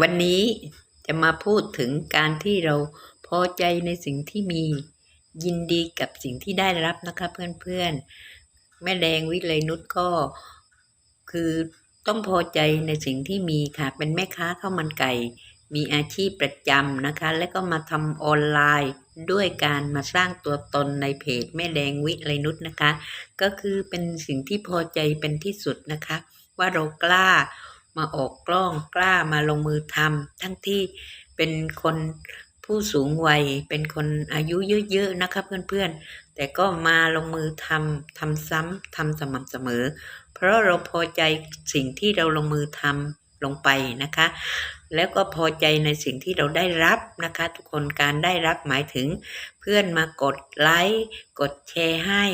วันนี้จะมาพูดถึงการที่เราพอใจในสิ่งที่มียินดีกับสิ่งที่ได้รับนะคะเพื่อนๆ แม่แดงวิไลนุชก็คือต้องพอใจในสิ่งที่มีค่ะ เป็นแม่ค้าข้าวมันไก่ มีอาชีพประจำนะคะ แล้วก็มาทำออนไลน์ด้วยการมาสร้างตัวตนในเพจแม่แดงวิไลนุชนะคะ ก็คือเป็นสิ่งที่พอใจเป็นที่สุดนะคะ ว่าเรากล้า มาออกกล้องกล้ามาลงมือทำทั้งที่เป็นคนผู้สูงวัยเป็นคนอายุเยอะๆนะคะเพื่อนๆ แต่ก็มาลงมือทำทำซ้ำทำสม่ำเสมอ เพราะเราพอใจสิ่งที่เราลงมือทำลงไปนะคะ แล้วก็พอใจในสิ่งที่เราได้รับนะคะ ทุกคนการได้รับหมายถึง เพื่อนมากดไลค์กดแชร์ให้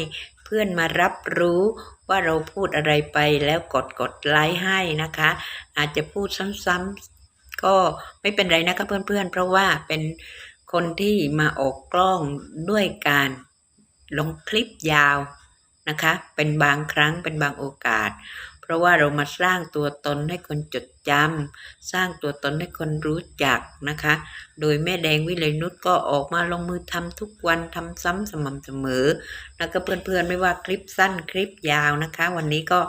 เพื่อนมารับรู้ ว่าเราพูดอะไรไปแล้วกดกดไลค์ให้นะคะ อาจจะพูดซ้ำๆก็ไม่เป็นไรนะคะเพื่อนๆ เพราะว่าเป็นคนที่มาออกกล้องด้วยการลงคลิปยาวนะคะ เป็นบางครั้งเป็นบางโอกาส เพราะว่าเรามาสร้างตัวตนให้คนจดจำสร้างตัวตนให้คนรู้จักนะคะ โดยแม่แดงวิเลยนุชก็ออกมาลงมือทำทุกวันทำซ้ำสม่ำเสมอ แล้วก็เพื่อนๆไม่ว่าคลิปสั้นคลิปยาวนะคะ วันนี้ก็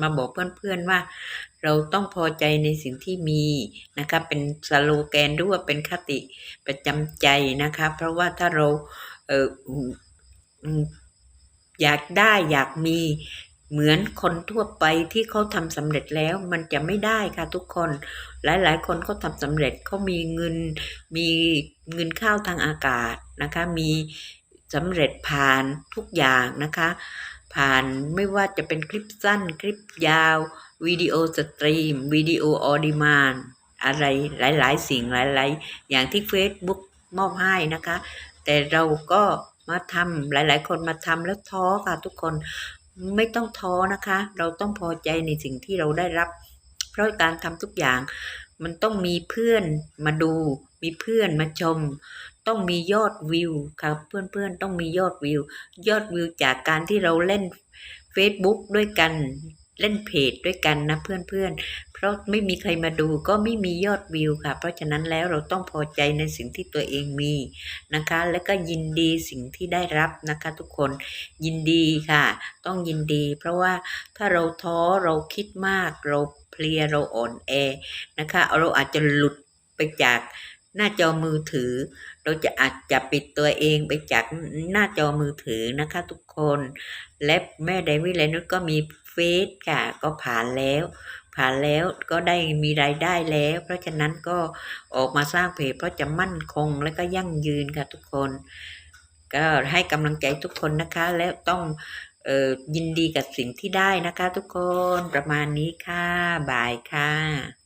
มาบอกเพื่อนๆว่า เราต้องพอใจในสิ่งที่มีนะคะเป็นสโลแกนหรือว่าเป็นคติประจำใจนะคะ เพราะว่าถ้าเราเอออยากได้อยากมี เหมือนคนทั่วไปที่เขาทำสำเร็จแล้วมันจะไม่ได้ค่ะทุกคน หลายๆ คนเขาทำสำเร็จเขามีเงินมีเงินข้าวทางอากาศนะคะ มีสำเร็จผ่านทุกอย่างนะคะ ผ่านไม่ว่าจะเป็นคลิปสั้น คลิปยาว วิดีโอสตรีม วิดีโอออดิมานอะไรหลาย ๆ สิ่งหลาย ๆ อย่างที่ Facebook มอบให้นะคะ แต่เราก็มาทำหลาย ๆ คนมาทำแล้วท้อค่ะทุกคน ไม่ต้องท้อนะคะ เราต้องพอใจในสิ่งที่เราได้รับ เพราะการทำทุกอย่างมันต้องมีเพื่อนมาดู มีเพื่อนมาชม ต้องมียอดวิวครับเพื่อนๆต้องมียอดวิว ยอดวิวจากการที่เราเล่น Facebook ด้วยกันเล่นเพจด้วยกันนะเพื่อนๆเพราะไม่มีใครมาดูก็ไม่มียอดวิวค่ะ เพราะฉะนั้นแล้วเราต้องพอใจในสิ่งที่ตัวเองมีนะคะ แล้วก็ยินดีสิ่งที่ได้รับนะคะทุกคนยินดีค่ะ ต้องยินดี เพราะว่าถ้าเราท้อเราคิดมาก เราเพลียเราอ่อนแอนะคะเราอาจจะหลุดไปจากหน้าจอมือถือ เราจะอาจจะปิดตัวเองไปจากหน้าจอมือถือนะคะทุกคน และแม่ไดวิเลนุชก็มีเฟซค่ะก็ผ่านแล้ว ผ่านแล้วก็ได้มีรายได้แล้ว เพราะฉะนั้นก็ออกมาสร้างเพจเพราะจะมั่นคงและก็ยั่งยืนค่ะทุกคน ก็ให้กำลังใจทุกคนนะคะแล้วต้องออยินดีกับสิ่งที่ได้นะคะทุกคนประมาณนี้ค่ะ บายค่ะ